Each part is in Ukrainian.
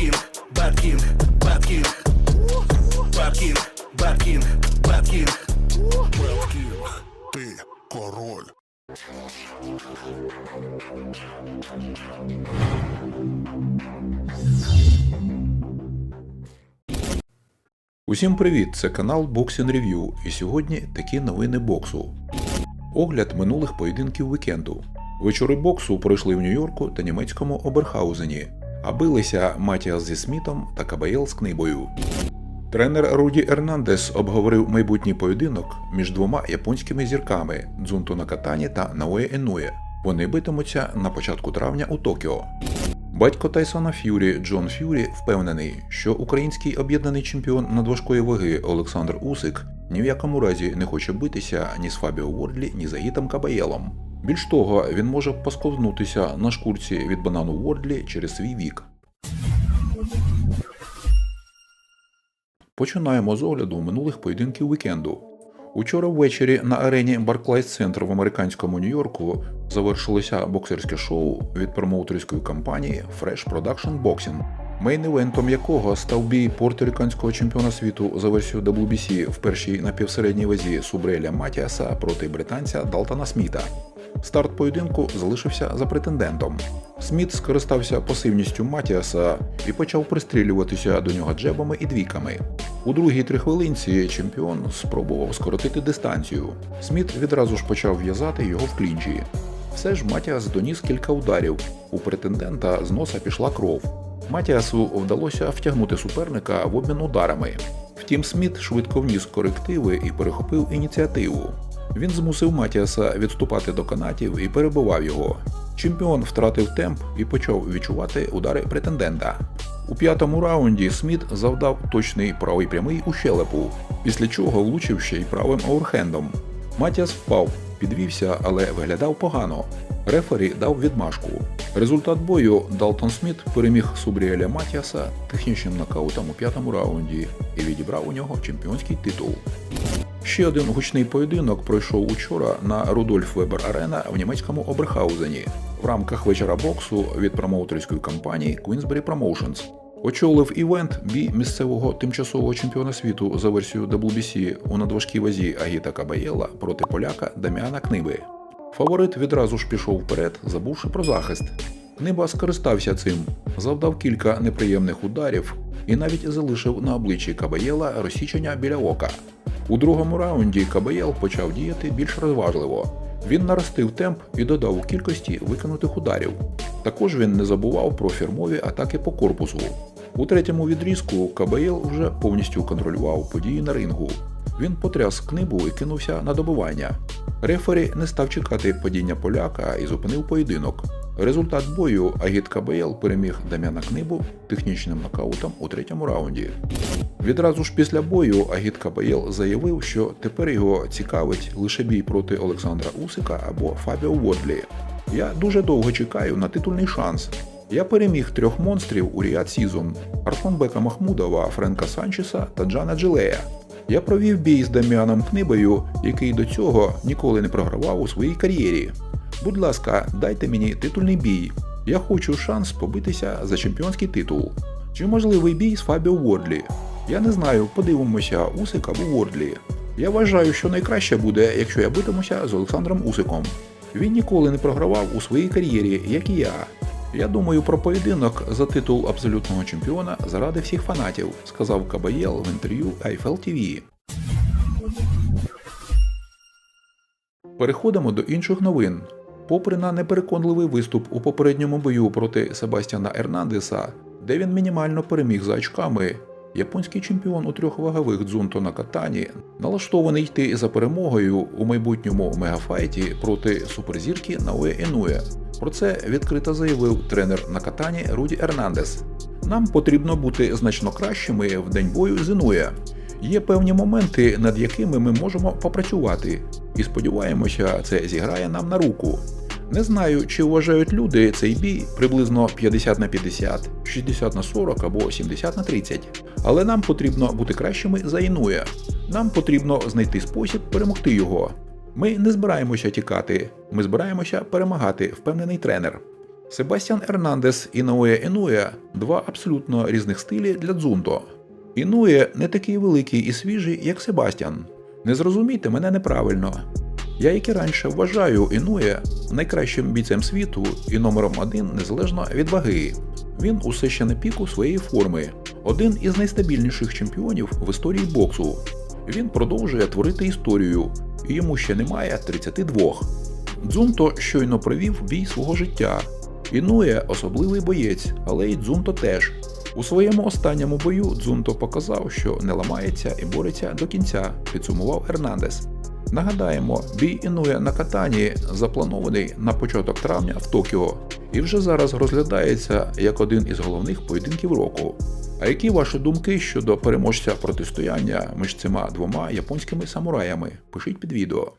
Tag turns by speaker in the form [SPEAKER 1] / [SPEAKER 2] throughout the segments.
[SPEAKER 1] King, Bad King, Bad King, Bad King, Bad King, Bad King.
[SPEAKER 2] Беткін, ти король.
[SPEAKER 3] Усім привіт! Це канал Boxing Review і сьогодні такі новини боксу. Огляд минулих поєдинків вікенду. Вечори боксу пройшли в Нью-Йорку та німецькому Оберхаузені, а билися Матіас зі Смітом та Кабаєл з Книбою. Тренер Руді Ернандес обговорив майбутній поєдинок між двома японськими зірками Дзунто Накатані та Наоє Енує. Вони битимуться на початку травня у Токіо. Батько Тайсона Ф'юрі Джон Ф'юрі впевнений, що український об'єднаний чемпіон надважкої ваги Олександр Усик ні в якому разі не хоче битися ні з Фабіо Вордлі, ні з Агітом Кабаєлом. Більш того, він може посковзнутися на шкурці від банану Вордлі через свій вік. Починаємо з огляду минулих поєдинків вікенду. Учора ввечері на арені Barclays Center в американському Нью-Йорку завершилося боксерське шоу від промоутерської компанії Fresh Production Boxing, мейн-івентом якого став бій порториканського чемпіона світу за версією WBC в першій напівсередній вазі Субреля Матіаса проти британця Далтона Сміта. Старт поєдинку залишився за претендентом. Сміт скористався пасивністю Матіаса і почав пристрілюватися до нього джебами і двійками. У другій трихвилинці чемпіон спробував скоротити дистанцію. Сміт відразу ж почав в'язати його в клінчі. Все ж Матіас доніс кілька ударів. У претендента з носа пішла кров. Матіасу вдалося втягнути суперника в обмін ударами. Втім, Сміт швидко вніс корективи і перехопив ініціативу. Він змусив Матіаса відступати до канатів і перебивав його. Чемпіон втратив темп і почав відчувати удари претендента. У п'ятому раунді Сміт завдав точний правий прямий у щелепу, після чого влучив ще й правим оверхендом. Матіас впав, підвівся, але виглядав погано. Рефері дав відмашку. Результат бою Далтон Сміт переміг Субріеля Матіаса технічним нокаутом у п'ятому раунді і відібрав у нього чемпіонський титул. Ще один гучний поєдинок пройшов учора на Рудольф Вебер Арена в німецькому Оберхаузені в рамках вечора боксу від промоутерської компанії Queensberry Promotions. Очолив івент бій місцевого тимчасового чемпіона світу за версією WBC у надважкій вазі Агіта Кабаєла проти поляка Даміана Книби. Фаворит відразу ж пішов вперед, забувши про захист. Книба скористався цим, завдав кілька неприємних ударів і навіть залишив на обличчі Кабаєла розсічення біля ока. У другому раунді Кабаєл почав діяти більш розважливо. Він наростив темп і додав у кількості виконутих ударів. Також він не забував про фірмові атаки по корпусу. У третьому відрізку Кабаєл вже повністю контролював події на рингу. Він потряс книбу і кинувся на добивання. Рефері не став чекати падіння поляка і зупинив поєдинок. Результат бою Агіт Кабаєл переміг Дам'яна Книбу технічним нокаутом у третьому раунді. Відразу ж після бою Агіт Кабаєл заявив, що тепер його цікавить лише бій проти Олександра Усика або Фабіо Вордлі. Я дуже довго чекаю на титульний шанс. Я переміг трьох монстрів у Ріад Сізон Арсланбека Махмудова, Френка Санчеса та Джана Джилея. Я провів бій з Даміаном Книбою, який до цього ніколи не програвав у своїй кар'єрі. Будь ласка, дайте мені титульний бій. Я хочу шанс побитися за чемпіонський титул. Чи можливий бій з Фабіо Вордлі? Я не знаю, подивимося, Усик або Вордлі. Я вважаю, що найкраще буде, якщо я битимуся з Олександром Усиком. Він ніколи не програвав у своїй кар'єрі, як і я. Я думаю про поєдинок за титул абсолютного чемпіона заради всіх фанатів, сказав Кабаєл в інтерв'ю Eiffel TV. Переходимо до інших новин. Попри на непереконливий виступ у попередньому бою проти Себастьяна Ернандеса, де він мінімально переміг за очками, японський чемпіон у трьох вагових Дзунто Накатані налаштований йти за перемогою у майбутньому мегафайті проти суперзірки Наоє Енує. Про це відкрито заявив тренер Накатані Руді Ернандес. Нам потрібно бути значно кращими в день бою з Інує. Є певні моменти, над якими ми можемо попрацювати, і сподіваємося, це зіграє нам на руку. Не знаю, чи вважають люди цей бій приблизно 50 на 50, 60 на 40 або 70 на 30. Але нам потрібно бути кращими за Інуя. Нам потрібно знайти спосіб перемогти його. Ми не збираємося тікати, ми збираємося перемагати, впевнений тренер. Себастьян Ернандес і Наоя Інує два абсолютно різних стилі для дзунто. Інує не такий великий і свіжий, як Себастьян. Не зрозумійте мене неправильно. Я, як і раніше, вважаю Інує найкращим бійцем світу і номером один незалежно від ваги. Він усе ще на піку своєї форми, один із найстабільніших чемпіонів в історії боксу. Він продовжує творити історію, і йому ще немає 32. Дзунто щойно провів бій свого життя. Інує особливий боєць, але й Дзунто теж. У своєму останньому бою Дзунто показав, що не ламається і бореться до кінця, підсумував Ернандес. Нагадаємо, бій Інує на катані запланований на початок травня в Токіо і вже зараз розглядається як один із головних поєдинків року. А які ваші думки щодо переможця протистояння між цими двома японськими самураями? Пишіть під відео.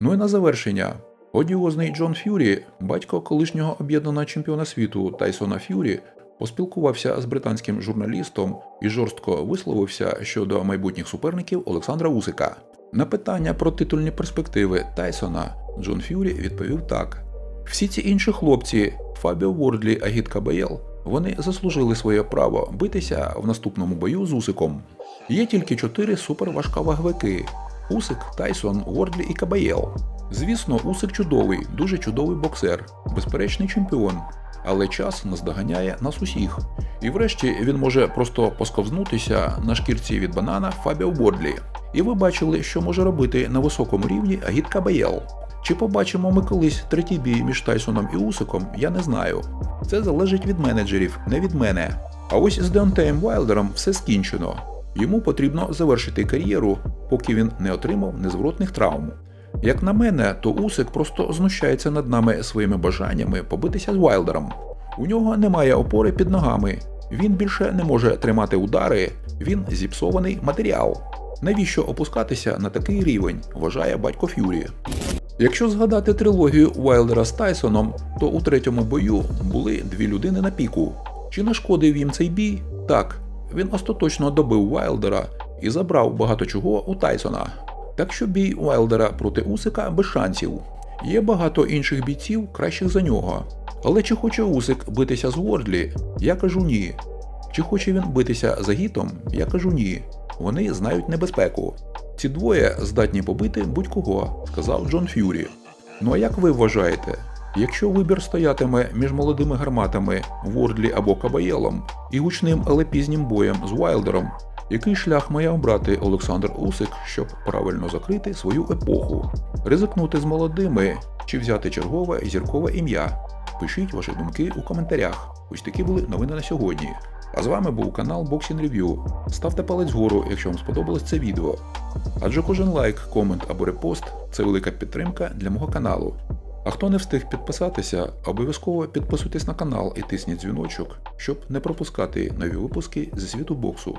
[SPEAKER 3] Ну і на завершення. Одіозний Джон Ф'юрі, батько колишнього об'єднаного чемпіона світу Тайсона Ф'юрі, поспілкувався з британським журналістом і жорстко висловився щодо майбутніх суперників Олександра Усика. На питання про титульні перспективи Тайсона Джон Ф'юрі відповів так: всі ці інші хлопці, Фабіо Вордлі, Агіт Кабаєл, вони заслужили своє право битися в наступному бою з Усиком. Є тільки чотири суперважкаваговики – Усик, Тайсон, Вордлі і Кабаєл. Звісно, Усик чудовий, дуже чудовий боксер, безперечний чемпіон. Але час наздоганяє нас усіх. І врешті він може просто посковзнутися на шкірці від банана Фабіо Бордлі. І ви бачили, що може робити на високому рівні Агіт Кабаєл. Чи побачимо ми колись третій бій між Тайсоном і Усиком, я не знаю. Це залежить від менеджерів, не від мене. А ось з Деонтеєм Вайлдером все скінчено. Йому потрібно завершити кар'єру, поки він не отримав незворотних травм. Як на мене, то Усик просто знущається над нами своїми бажаннями побитися з Вайлдером. У нього немає опори під ногами, він більше не може тримати удари, він зіпсований матеріал. Навіщо опускатися на такий рівень, вважає батько Ф'юрі. Якщо згадати трилогію Вайлдера з Тайсоном, то у третьому бою були дві людини на піку. Чи нашкодив їм цей бій? Так, він остаточно добив Вайлдера і забрав багато чого у Тайсона. Так що бій Уайлдера проти Усика без шансів. Є багато інших бійців, кращих за нього. Але чи хоче Усик битися з Вордлі? Я кажу ні. Чи хоче він битися за гітом? Я кажу ні. Вони знають небезпеку. Ці двоє здатні побити будь-кого, сказав Джон Ф'юрі. Ну а як ви вважаєте? Якщо вибір стоятиме між молодими гарматами Вордлі або Кабаєлом і гучним, але пізнім боєм з Вайлдером, який шлях має обрати Олександр Усик, щоб правильно закрити свою епоху? Ризикнути з молодими чи взяти чергове зіркове ім'я? Пишіть ваші думки у коментарях. Ось такі були новини на сьогодні. А з вами був канал Boxing Review. Ставте палець вгору, якщо вам сподобалось це відео. Адже кожен лайк, комент або репост це велика підтримка для мого каналу. А хто не встиг підписатися, обов'язково підписуйтесь на канал і тисніть дзвіночок, щоб не пропускати нові випуски зі світу боксу.